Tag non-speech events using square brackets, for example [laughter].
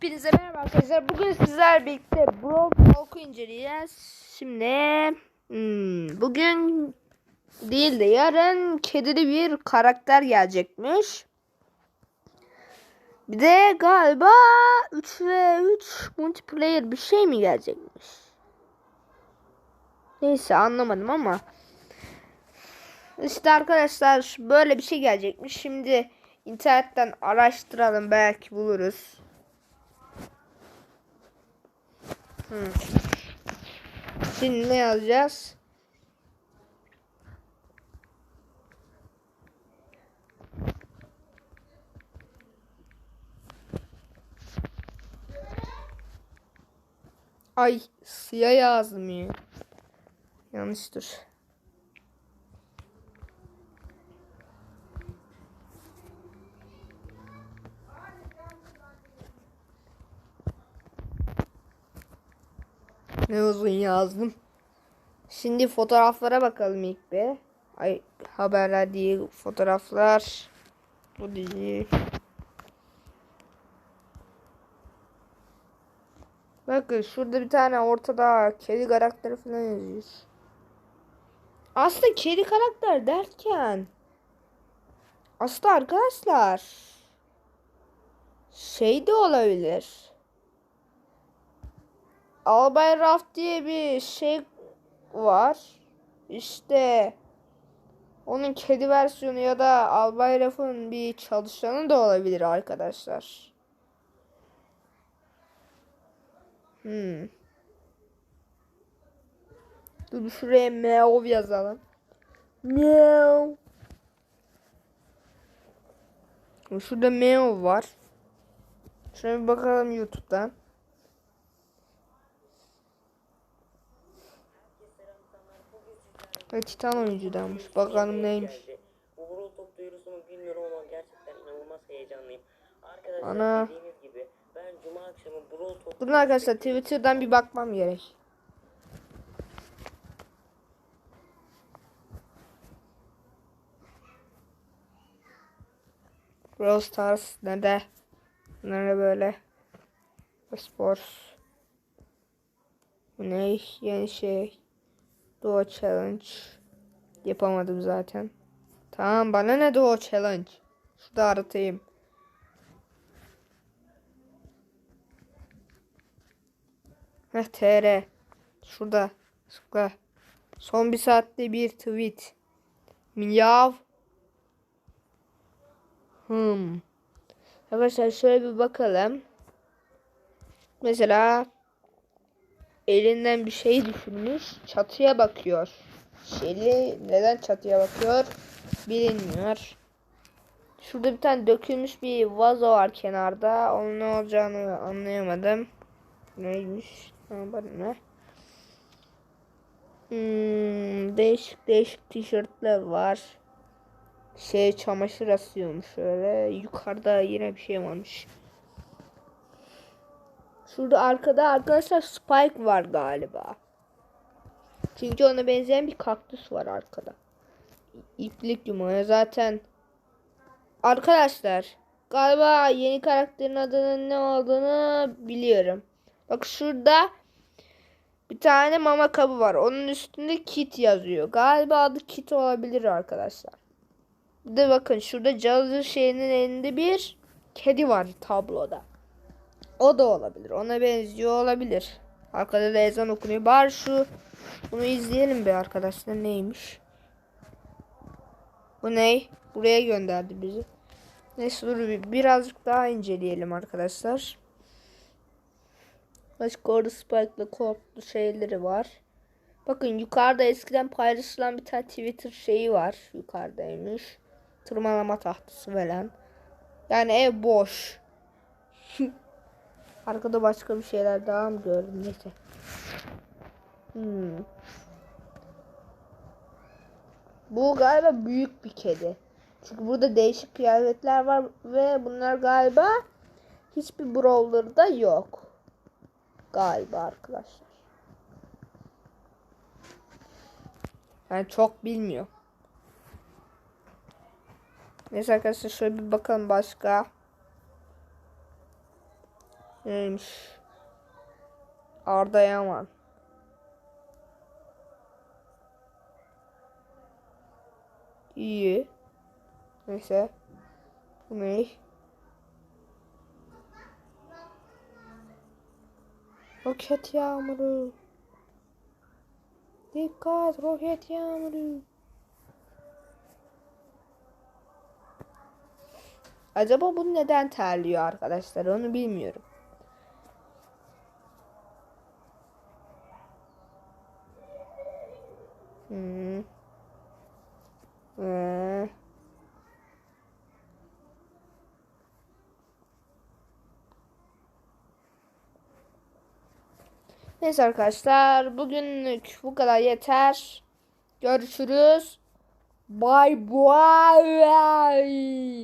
Hepinize merhaba arkadaşlar. Bugün sizler birlikte Brawl Talk'u inceleyeceğiz. Şimdi hmm, bugün değil de yarın kedili bir karakter gelecekmiş. Bir de galiba 3 ve 3 multiplayer bir şey mi gelecekmiş? Neyse anlamadım ama. İşte arkadaşlar böyle bir şey gelecekmiş. Şimdi internetten araştıralım belki buluruz. Hmm. Şimdi ne yazacağız? Ay siyah yazdım ya. Yanlıştır. Ne uzun yazdım. Şimdi fotoğraflara bakalım ilk bir. Ay haberler değil fotoğraflar. Bu değil. Bakın şurada bir tane ortada kedi karakteri falan yazıyor. Aslında kedi karakter derken aslında arkadaşlar şey de olabilir. Albay Raft diye bir şey var. İşte onun kedi versiyonu ya da Albay Raft'ın bir çalışanı da olabilir arkadaşlar. Hmm. Dur şuraya meow yazalım. Meow. Şurada meow var. Şuna bir bakalım YouTube'dan. Ve Titan oyuncudanmış. Bakalım neymiş. Ana. dediğiniz gibi ben cuma akşamı Brawl Top Durun arkadaşlar Twitter'dan bir bakmam gerek. Brawl Stars nerede? Nerede böyle? Sports. Bu ne? Yeni şey. Duo Challenge. Yapamadım zaten. Tamam bana ne Duo Challenge? Şurada aratayım. Heh TR. Şurada. Şurada. Son bir saatte bir tweet. Miyav. Hmm. Arkadaşlar şöyle bir bakalım. Mesela elinden bir şey düşürmüş. Çatıya bakıyor. Şeli neden çatıya bakıyor? Bilinmiyor. Şurada bir tane dökülmüş bir vazo var kenarda. Onun ne olacağını anlayamadım. Neymiş? Ne? Hmm, değişik değişik tişörtler var. Şey çamaşır asıyormuş şöyle. Yukarıda yine bir şey varmış. Şurada arkada arkadaşlar Spike var galiba. Çünkü ona benzeyen bir kaktüs var arkada. İplik yumağı zaten. Arkadaşlar galiba yeni karakterin adının ne olduğunu biliyorum. Bak şurada bir tane mama kabı var. Onun üstünde kit yazıyor. Galiba adı kit olabilir arkadaşlar. Bir de bakın şurada cadı şeyinin elinde bir kedi var tabloda. O da olabilir. Ona benziyor olabilir. Arkada da ezan okunuyor. Bari şu bunu izleyelim be arkadaşlar neymiş. Bu ne? Buraya gönderdi bizi. Neyse dur bir, birazcık daha inceleyelim arkadaşlar. Başka orada Spike'la korktu şeyleri var. Bakın yukarıda eskiden paylaşılan bir tane Twitter şeyi var. Yukarıdaymış. Tırmalama tahtası falan. Yani ev boş. [laughs] Arkada başka bir şeyler daha mı gördüm neyse. Hmm. Bu galiba büyük bir kedi. Çünkü burada değişik kıyafetler var ve bunlar galiba hiçbir brawler'da yok. Galiba arkadaşlar. Ben çok bilmiyorum. Neyse arkadaşlar şöyle bir bakalım başka. Neymiş? Arda Yaman. İyi. Neyse. Bu ne? Roket yağmuru. Dikkat roket yağmuru. Acaba bu neden terliyor arkadaşlar onu bilmiyorum. Hmm. Neyse arkadaşlar bugünlük bu kadar yeter. Görüşürüz. Bye bye.